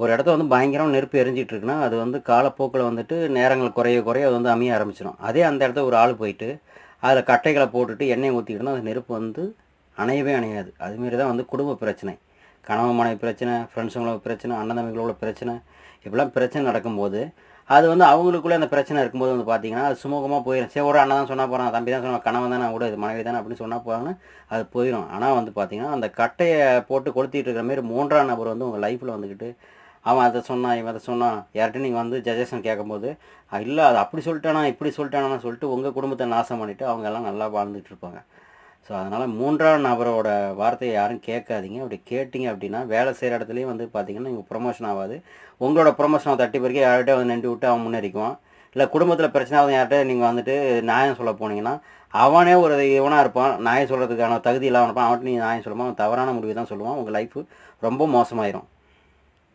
ஒரு இடத்த வந்து பயங்கரமாக நெருப்பு எரிஞ்சிட்டு இருக்குன்னா அது வந்து காலப்போக்கில் வந்துட்டு நேரங்கள் குறைய குறைய அது வந்து அமைய ஆரம்பிச்சிடும். அதே அந்த இடத்த ஒரு ஆள் போயிட்டு அதில் கட்டைகளை போட்டுட்டு எண்ணெய் ஊற்றிக்கிட்டோம்னா அந்த நெருப்பு வந்து அணையவே அணையாது. அதுமாரி தான் வந்து குடும்ப பிரச்சனை. கணவன் மனைவி பிரச்சனை ஃப்ரெண்ட்ஸுங்களோட பிரச்சனை அண்ணன் தம்பிகளோட பிரச்சனை இப்படிலாம் பிரச்சனை நடக்கும்போது அது வந்து அவங்களுக்குள்ளே அந்த பிரச்சனை இருக்கும்போது வந்து பார்த்தீங்கன்னா அது சுமூகமாக போயிடும் சரி ஒரு அண்ணன் தான் சொன்னால் போகிறான் தம்பி தான் சொன்னால் கணவன் தானே கூட மனைவி தானே அப்படின்னு சொன்னால் போகிறாங்கன்னு அது போயிடும் ஆனால் வந்து பார்த்தீங்கன்னா அந்த கட்டையை போட்டு கொளுத்திட்டு இருக்கிற மாரி மூன்றாம் நபர் வந்து உங்கள் லைஃப்பில் வந்துக்கிட்டு அவன் அதை சொன்னான் இவன் அதை சொன்னான். யார்கிட்ட நீங்கள் வந்து ஜஜஷன் கேட்கும்போது இல்லை அது அப்படி சொல்லிட்டானா இப்படி சொல்லிட்டானா சொல்லிட்டு உங்கள் குடும்பத்தை நாசம் பண்ணிவிட்டு அவங்க எல்லாம் நல்லா வாழ்ந்துட்டு இருப்பாங்க. ஸோ அதனால் மூன்றாம் நபரோட வார்த்தையை யாரும் கேட்காதீங்க. அப்படி கேட்டிங்க அப்படின்னா வேலை செய்கிற இடத்துலையும் வந்து பார்த்தீங்கன்னா நீங்கள் ப்ரொமோஷன் ஆகாது உங்களோட ப்ரொமோஷனை தட்டி பிறகு யார்கிட்ட வந்து நின்று விட்டு அவன் முன்னேறிக்குவான். இல்லை குடும்பத்தில் பிரச்சனை ஆகும் யார்கிட்ட நீங்கள் வந்துட்டு நியாயம் சொல்ல போனீங்கன்னா அவனே ஒரு இவனாக இருப்பான் நியாயம் சொல்கிறதுக்கான தகுதி இல்லாமல் இருப்பான். அவன்கிட்ட நீங்கள் நியாயம் சொல்லுவான் அவன் தவறான முடிவு தான் சொல்லுவான். உங்கள் லைஃப் ரொம்ப மோசமாயிரும்.